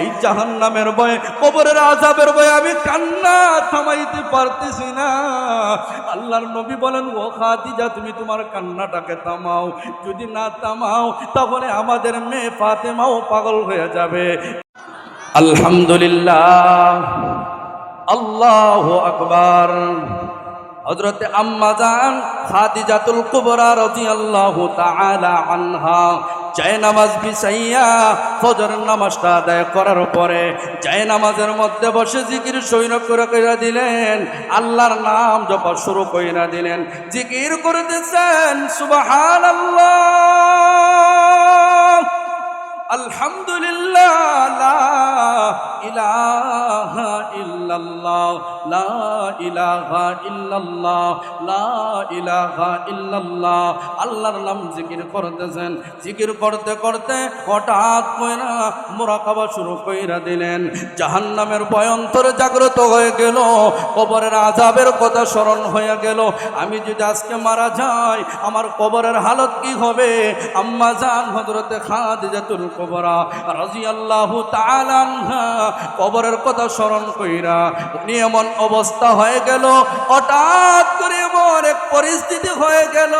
এই জাহান নামের ভয়ে, কবরের আজাবের ভয়ে আমি কান্না থামাইতে পারতেছি না। আল্লাহর নবী বলেন, ও খাদিজা, তুমি তোমার কান্নাটাকে থামাও। যদি না থামাও, তাহলে আমাদের মেয়ে ফাতেমাও পাগল হয়ে যাবে। আলহামদুলিল্লাহ। আল্লাহ আকবার। হজরতে আম্মা আম্মাজান খাদিজাতুল কুবরা রাদিয়াল্লাহু তাআলা আনহা জয় নামাজ বিছাইয়া ফজর নামাজটা আদায় করার পরে যায় নামাজের মধ্যে বসে জিকির সৈন্য করে কইরা দিলেন, আল্লাহর নাম জপা শুরু কইরা দিলেন। জিকির করে দিচ্ছেন সুবাহান আল্লাহ আলহামদুলিল্লাহ ইলাহা ইল্লাল্লাহ, লা ইলাহা ইল্লাল্লাহ, লা ইলাহা ইল্লাল্লাহ। আল্লাহর নাম জিকির করতেছেন। জিকির করতে করতে হঠাৎ কইরা মোরাকাবা শুরু কইরা দিলেন। জাহান্নামের ভয়ন্তরে জাগ্রত হয়ে গেল, কবরের আজাবের কথা স্মরণ হয়ে গেল। আমি যদি আজকে মারা যাই, আমার কবরের হালত কি হবে? আম্মা জান হজরতে খাদিজাতুল কবরা রাজিয়াল্লাহু তাআলা আনহা কবরের কথা স্মরণ কইরা উনি এমন অবস্থা হয়ে গেল। হঠাৎ করে এমন এক পরিস্থিতি হয়ে গেল।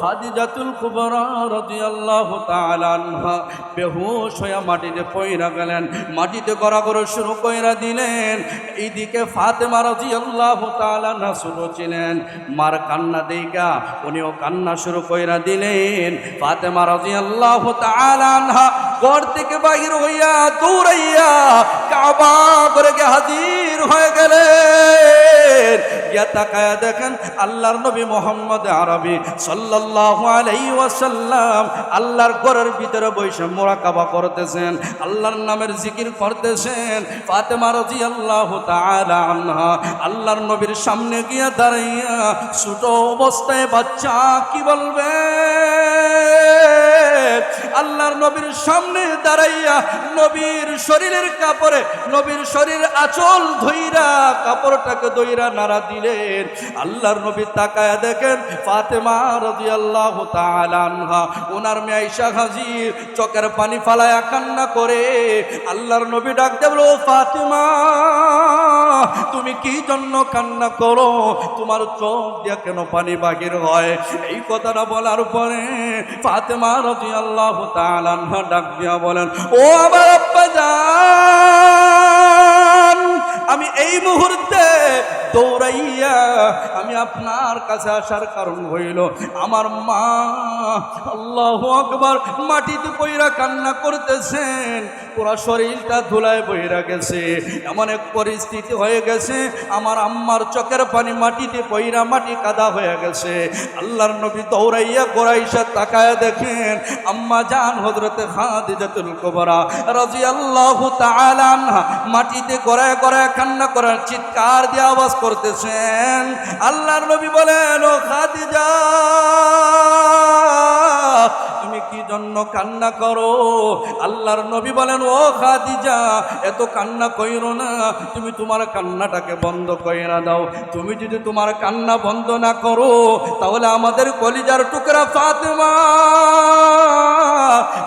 খাদিজাতুল কুবরা রাদিয়াল্লাহু তাআলা আনহা বেহুশ হয়ে মাটিতে পইরা গেলেন। মাটিতে গড়াগড় শুরু কইরা দিলেন। এইদিকে ফাতেমা রাদিয়াল্লাহু তাআলা না শুরু ছিলেন মার কান্না দেইগা উনিও কান্না শুরু কইরা দিলেন। ফাতেমা রাদিয়াল্লাহু তাআলা আনহা ঘর থেকে বাহির হইয়া দৌড়াইয়া কাবা করে গিয়ে হাজির হয়ে গেলেন। গিয়া তাকায়া দেখেন আল্লাহর নবী মোহাম্মদ আরবি সাল্লাল্লাহু আলাইহি ওয়াসাল্লাম আল্লাহর ঘরের ভিতরে বসে মোরাকাবা করতেছেন, আল্লাহর নামের জিকির করতেছেন। ফাতেমা রাদিয়াল্লাহু তাআলা আনহা আল্লাহর নবীর সামনে গিয়া দাঁড়াইয়া ছোট অবস্থায় বাচ্চা কি বলবে? আল্লাহর নবীর সামনে দাঁড়াইয়া নবীর শরীরের কাপড়ে, নবীর শরীর আচল ধইরা কাপড়টাকে দইরা নাড়া দিলেন। আল্লাহর নবী তাকায় দেখেন ফাতেমা তাআলা আনহা। ওনার মেয়ে আয়েশা হাজির, চোখের পানি ফালায়া কান্না করে। আল্লাহর নবী ডাক দেবল ফাতেমা, তুমি কি জন্য কান্না করো? তোমার চোখ দিয়া কেন পানি বাহির হয়? এই কথাটা বলার পরে ফাতেমা রাদিয়াল্লাহু তাআলা দিয়া বলেন ও আমার আব্বা যান আমি এই মুহূর্তে দৌড়াইয়া আমি আপনার কাছে আসার কারণ হইল, আমার মা আল্লাহ আকবার মাটিতে পইরা কান্না করতেছেন, পুরা শরীরটা ধুলায় বইরা গেছে, এমন এক পরিস্থিতি হয়ে গেছে, আমার আম্মার চোখের পানি মাটিতে পইরা মাটি কাদা হয়ে গেছে, আল্লাহর নবী দৌড়াইয়া গোড়াইসা তাকায় দেখেন, আম্মা জান হজরতে খাদিজাতুল কুবরা রাদিয়াল্লাহু তাআলা আনহা মাটিতে গড়ায় গড়ায় কান্না করার চিৎকার দিয়ে আওয়াজ করতেছেন। আল্লাহর নবী বলেন ও খাদিজা কি জন্য কান্না করো? আল্লাহর নবী বলেন, ও খাদিজা, এত কান্না কইরো না। তুমি তোমার কান্নাটাকে বন্ধ কইরা দাও। তুমি যদি তোমার কান্না বন্ধ না করো, তাহলে আমাদের কলিজার টুকরা ফাতেমা।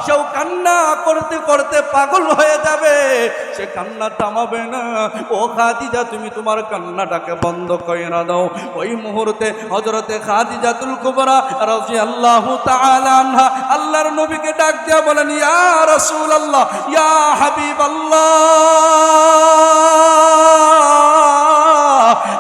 সেও কান্না করতে করতে পাগল হয়ে যাবে। সে কান্না থামাবে না। ও খাদিজা, তুমি তোমার কান্নাটাকে বন্ধ কইরা দাও। ওই মুহূর্তে হজরতে খাদিজাতুল কুবরা রাজি আল্লাহ আনহা আল্লাহর নবীকে ডাক দিয়া বলেন, ইয়া রসুল আল্লাহ ইয়া হাবিব আল্লাহ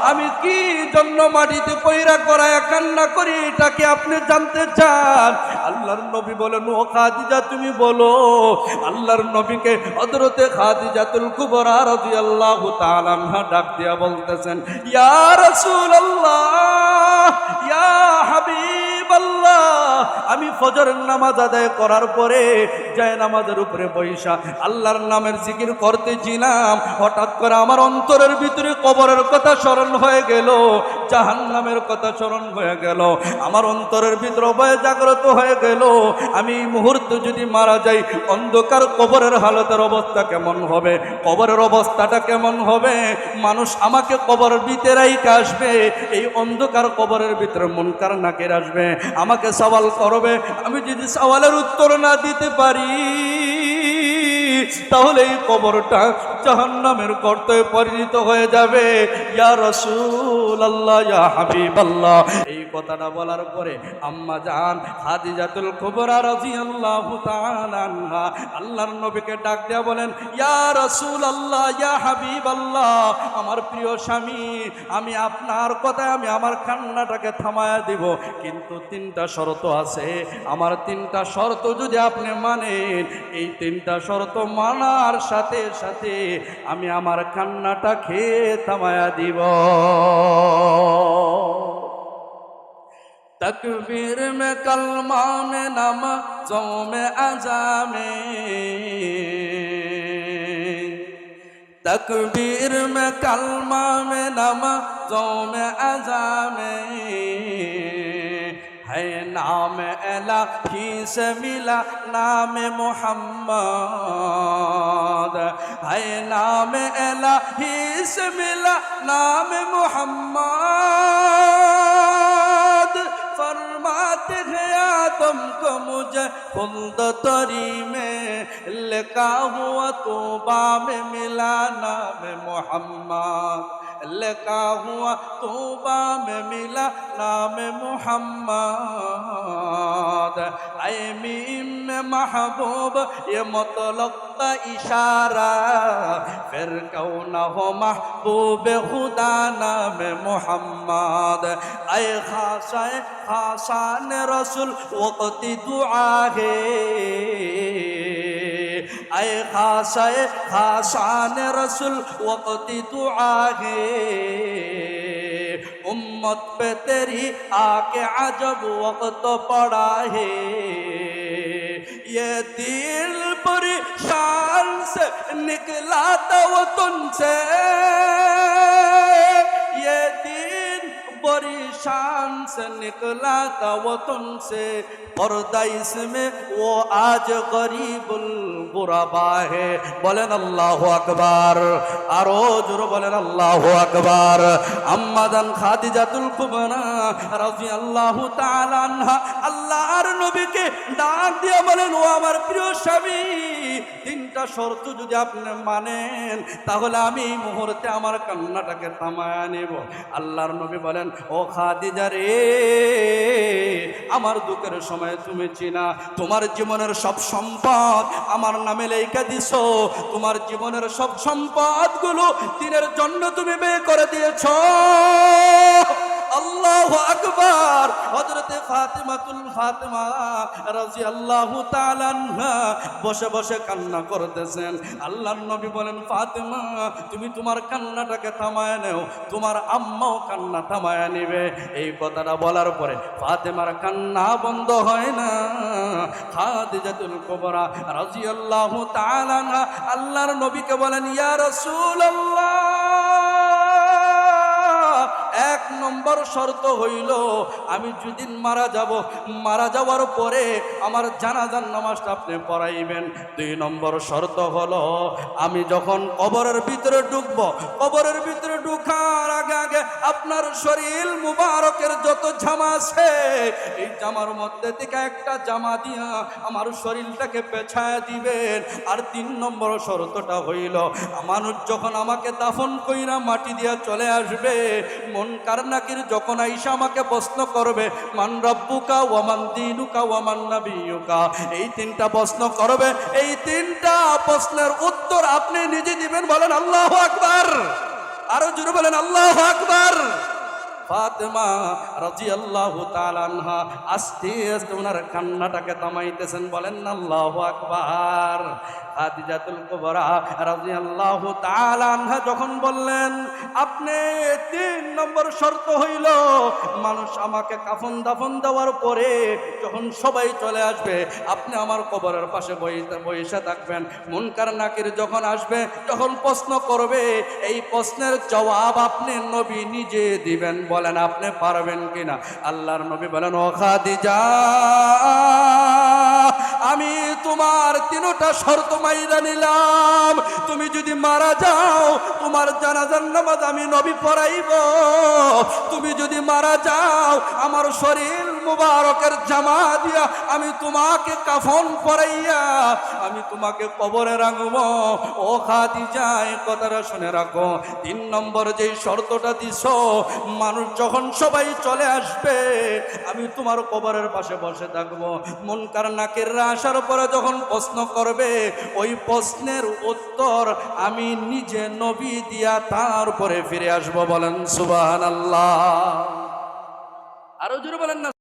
আমি কি জন্য মাটিতে পয়রা করায় কান্না করি এটাকে আপনি জানতে চান? আল্লাহর নবী বলেন, ও খাদিজা, তুমি বলো। আল্লাহর নবীকে হযরতে খাদিজাতুল কুবরা রাদিয়াল্লাহু তাআলা আনহা ডাক দিয়া বলতেছেন, ইয়া রাসূলুল্লাহ, ইয়া হাবিবাল্লাহ আমি ফজরের নামাজ আদায় করার পরে জয় নামাজের উপরে বৈশা, আল্লাহর নামের জিকির করতেছিলাম। হঠাৎ করে আমার অন্তরের ভিতরে কবরের কথা স্মরণ হয়ে গেল জাহান নামের কথা স্মরণ হয়ে গেল। আমার অন্তরের ভিতরে ভয় জাগ্রত হয়ে গেল। আমি মুহূর্তে যদি মারা যাই, অন্ধকার কবরের হালতের অবস্থা কেমন হবে? কবরের অবস্থাটা কেমন হবে? মানুষ আমাকে কবর ভিতরেই আসবে, এই অন্ধকার কবরের ভিতরে মনকার নাকের আসবে। আমাকে করবে। আমি যদি সওয়ালের উত্তর না দিতে পারি, তাহলে এই কবরটা জাহান্নামের গর্তে পরিণত হয়ে যাবে। ইয়া রসুল আল্লাহ ইয়া হাবিব আল্লাহ এই কথাটা বলার পরে আম্মা জান হাদিজাতুল কুবরা রাদিয়াল্লাহু তাআলা আনহা আল্লাহর নবীকে ডাক দেয়া বলেন, ইয়া রসুল আল্লাহ ইয়া হাবিব আল্লাহ আমার প্রিয় স্বামী, আমি আপনার কথায় আমি আমার কান্নাটাকে থামায়া দিব, কিন্তু তিনটা শর্ত আছে। আমার তিনটা শর্ত যদি আপনি মানেন, এই তিনটা শর্ত মানার সাথে সাথে আমি আমার কান্নাটা খেয়ে থামায়া দিব। تکبیر میں کلمہ میں نمازوں میں اجام تکبیر میں کلمہ میں نمازوں میں اجام ہے نام الہی سے ملا نام محمد ہے نام الہی سے ملا نام محمد फरमाते हैं आदम को मुझे खुद तरी में लिखा हुआ तो में मिला नाम मोहम्मद। لکا ہوا توبہ میں ملا نام محمد اے میم محبوب یہ مطلق کا اشارہ پھر کیوں نہ ہو محبوب خدا نام محمد اے خاص خاصان رسول وقت دعا ہے اے خاص اے خاصان رسول وقت دعا ہے امت پہ تیری آ کے عجب وقت پڑا ہے یہ دل بری شان سے نکلا تو تم سے یہ बड़ी से निकला था वतन से पर्दा इसमें वो आज गरीब गुराबा है। बोलें अल्लाह अकबर। और ज़ोर अल्लाह अकबर। अम्मा दन खादिजातुल कुबरा। তাআলা আনহা, আল্লাহর নবীকে ডাক দিয়ে বলেন, ও আমার প্রিয় স্বামী, তিনটা শর্ত যদি আপনি মানেন, তাহলে আমি মুহূর্তে আমার কান্নাটাকে থামায় নেব। আল্লাহর নবী বলেন, ও খাদিজা রে, আমার দুঃখের সময় তুমি চিনা, তোমার জীবনের সব সম্পদ আমার নামে লেখা দিছ, তোমার জীবনের সব সম্পদগুলো দিনের জন্য তুমি বের করে দিয়েছ। আল্লাহ আকবার। হজরতে ফাতেমাতুল ফাতেমা রাজি আল্লাহ তালান্না বসে বসে কান্না করতেছেন। আল্লাহর নবী বলেন, ফাতেমা, তুমি তোমার কান্নাটাকে থামায় নেও, তোমার আম্মাও কান্না থামায় নেবে। এই কথাটা বলার পরে ফাতেমার কান্না বন্ধ হয় না। খাদিজাতুল কুবরা রাদিয়াল্লাহু তাআলা আল্লাহর নবীকে বলেন, ইয়া রাসূলুল্লাহ নম্বর শর্ত হইল, আমি যেদিন মারা যাব, মারা যাওয়ার পরে আমার জানাজার নামাজটা আপনি পড়াইবেন। দুই নম্বর শর্ত হলো, আমি যখন কবরের ভিতরে ঢুকবো, কবরের ভিতরে ঢুকার আগে আগে আপনার শরীর মুবারকের যত জামা আছে, এই জামার মধ্যে থেকে একটা জামা দিয়া আমার শরীরটাকে পেছায় দিবেন। আর তিন নম্বর শর্তটা হইল, মানুষ যখন আমাকে দাফন কইরা মাটি দিয়া চলে আসবে, মন কারনাকির যখন আইসা আমাকে প্রশ্ন করবে, মান রব্বুকা ওয়ামান দিনুকা ওয়ামান নাবিয়ুকা? এই তিনটা প্রশ্ন করবে। এই তিনটা প্রশ্নের উত্তর আপনি নিজে দিবেন, বলেন আল্লাহ আকবার। আরও জোরে বলেন, আল্লাহ আকবার। ফাতেমা রাজি আল্লাহ তালানহা আস্তে আস্তে ওনার কান্নাটাকে থামাইতেছেন, বলেন, আল্লাহ আকবার। খাদিজাতুল কুবরা রাদিয়াল্লাহু তাআলা আনহা যখন বললেন, আপনি তিন নম্বর শর্ত হইল, মানুষ আমাকে কাফন দাফন দেওয়ার পরে যখন সবাই চলে আসবে, আপনি আমার কবরের পাশে বসে থাকবেন। মুনকার নাকির যখন আসবে, যখন প্রশ্ন করবে, এই প্রশ্নের জবাব আপনি নবী নিজে দিবেন বলেন আপনি পারবেন কিনা? আল্লাহর নবী বলেন, ও খাদিজা, আমি তোমার তিনটা শর্ত মাইরা নিলাম। তুমি যদি মারা যাও, তোমার জানাজার নামাজ আমি নবী পড়াইব। তুমি যদি মারা যাও, আমার শরীর মুবারকের জামা দিয়া আমি তোমাকে কাফন পরাইয়া আমি তোমাকে কবরে রাখব ও খাদি যায় কথাটা শুনে রাখো। তিন নম্বর যেই শর্তটা দিছ, মানুষ যখন সবাই চলে আসবে, আমি তোমার কবরের পাশে বসে থাকব। মন কার নাকের আসার পরে যখন প্রশ্ন করবে, ওই প্রশ্নের উত্তর আমি নিজে নবী দিয়া তারপরে ফিরে আসব বলেন সুবাহ আল্লাহ আরও জোরে বলেন না।